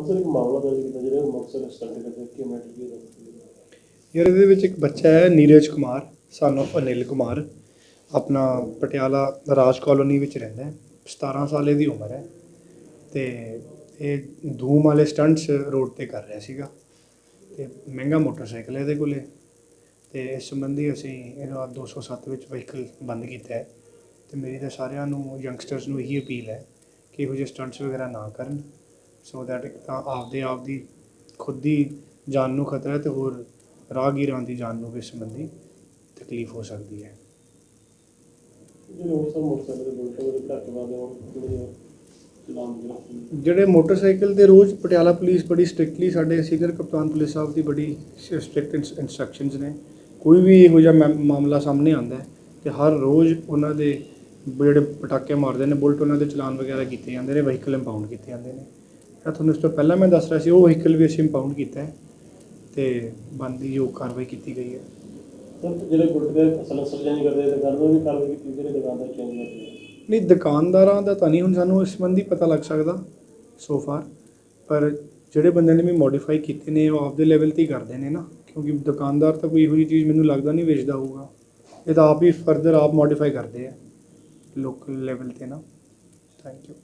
ਅਸਲ ਇੱਕ ਮਾਮਲਾ ਦਰਜ ਕੀਤਾ ਜਿਹੜਾ ਮੁਕਤਸਰ ਸਟੰਟ ਕਰਦੇ ਕਿ ਮੈਟਰ ਕੀ ਦੱਸਦੀ ਯਾਰ ਇਹਦੇ ਵਿੱਚ ਇੱਕ ਬੱਚਾ ਹੈ ਨੀਰਜ ਕੁਮਾਰ ਸਾਨੂੰ ਅਨਿਲ ਕੁਮਾਰ। ਆਪਣਾ ਪਟਿਆਲਾ ਰਾਜ ਕਾਲੋਨੀ ਵਿੱਚ ਰਹਿੰਦਾ ਹੈ 17 ਸਾਲ ਦੀ ਉਮਰ ਹੈ ਤੇ ਇਹ ਧੂਮ ਵਾਲੇ ਸਟੰਟਸ ਰੋਡ ਤੇ ਕਰ ਰਿਹਾ ਸੀਗਾ ਤੇ ਮਹਿੰਗਾ ਮੋਟਰਸਾਈਕਲ ਹੈ ਇਹਦੇ ਕੋਲੇ ਤੇ ਇਸ ਸੰਬੰਧੀ ਅਸੀਂ ਇਹਦਾ 207 ਵਿੱਚ ਵਹੀਕਲ ਬੰਦ ਕੀਤਾ ਹੈ ਤੇ ਮੇਰੀ ਤਾਂ ਸਾਰਿਆਂ ਨੂੰ ਯੰਗਸਟਰਸ ਨੂੰ ਇਹੀ ਅਪੀਲ ਹੈ ਕਿ ਇਹੋ ਜਿਹੇ ਸਟੰਟਸ ਵਗੈਰਾ ਨਾ ਕਰਨ। ਸੋ ਦੈਟ ਇੱਕ ਤਾਂ ਆਪਦੇ ਆਪ ਦੀ ਖੁਦ ਦੀ ਜਾਨ ਨੂੰ ਖਤਰਾ ਤੇ ਹੋਰ ਰਾਹਗੀਰਾਂ ਦੀ ਜਾਨ ਨੂੰ ਵੀ ਸੰਬੰਧੀ ਤਕਲੀਫ ਹੋ ਸਕਦੀ ਹੈ। ਜਿਹੜੇ ਮੋਟਰਸਾਈਕਲ ਦੇ ਤੋਂ ਰੋਜ਼ ਪਟਿਆਲਾ ਪੁਲਿਸ ਬੜੀ ਸਟ੍ਰਿਕਟਲੀ ਸਾਡੇ ਸੀਨੀਅਰ ਕਪਤਾਨ ਪੁਲਿਸ ਸਾਹਿਬ ਦੀ ਬੜੀ ਸਟ੍ਰਿਕਟ ਇਨਸਟਰਕਸ਼ਨਸ ਨੇ। ਕੋਈ ਵੀ ਇਹੋ ਜਿਹਾ ਮਾਮਲਾ ਸਾਹਮਣੇ ਆਉਂਦਾ ਹੈ ਤੇ ਹਰ ਰੋਜ਼ ਉਹਨਾਂ ਦੇ ਜਿਹੜੇ ਪਟਾਕੇ ਮਾਰਦੇ ਨੇ ਬੁਲਟ ਉਹਨਾਂ ਦੇ ਚਲਾਨ ਵਗੈਰਾ ਕੀਤੇ ਜਾਂਦੇ ਨੇ ਵਹੀਕਲ ਇੰਪਾਊਂਡ ਕੀਤੇ ਜਾਂਦੇ ਨੇ। ਇਹ ਤੁਹਾਨੂੰ ਇਸ ਤੋਂ ਪਹਿਲਾਂ ਮੈਂ ਦੱਸ ਰਿਹਾ ਸੀ ਉਹ ਵਹੀਕਲ ਵੀ ਅਸੀਂ ਇੰਪਾਊਂਡ ਕੀਤਾ ਹੈ ਤੇ ਬਣਦੀ ਯੋਗ ਕਾਰਵਾਈ ਕੀਤੀ ਗਈ ਹੈ। ਸਰ ਜਿਹੜੇ ਬੁਲਟ ਦੇ ਸਲੈਂਸਰ ਚੇਂਜ ਕਰਦੇ ਤੇ ਕਰਦੇ ਉਹ ਵੀ ਕਾਰਵਾਈ ਕੀਤੀ ਜਿਹੜੇ ਦੁਕਾਨਦਾਰ ਚੇਂਜ ਕਰਦੇ ਆ। ਨਹੀਂ ਦੁਕਾਨਦਾਰਾਂ ਦਾ ਤਾਂ ਨਹੀਂ ਹੁਣ ਸਾਨੂੰ ਇਸ ਸੰਬੰਧੀ ਪਤਾ ਲੱਗ ਸਕਦਾ ਸੋ ਫਾਰ ਪਰ ਜਿਹੜੇ ਬੰਦੇ ਨੇ ਵੀ ਮੋਡੀਫਾਈ ਕੀਤੇ ਨੇ ਉਹ ਆਪਦੇ ਲੈਵਲ ਤੇ ਹੀ ਕਰਦੇ ਨੇ ਨਾ ਕਿਉਂਕਿ ਦੁਕਾਨਦਾਰ ਤਾਂ ਕੋਈ ਇਹੋ ਜਿਹੀ ਚੀਜ਼ ਮੈਨੂੰ ਲੱਗਦਾ ਨਹੀਂ ਵੇਚਦਾ ਹੋਊਗਾ। ਇਹ ਤਾਂ ਆਪ ਹੀ ਫਰਦਰ ਆਪ ਮੋਡੀਫਾਈ ਕਰਦੇ ਆ ਲੋਕਲ ਲੈਵਲ ਤੇ ਨਾ। Thank you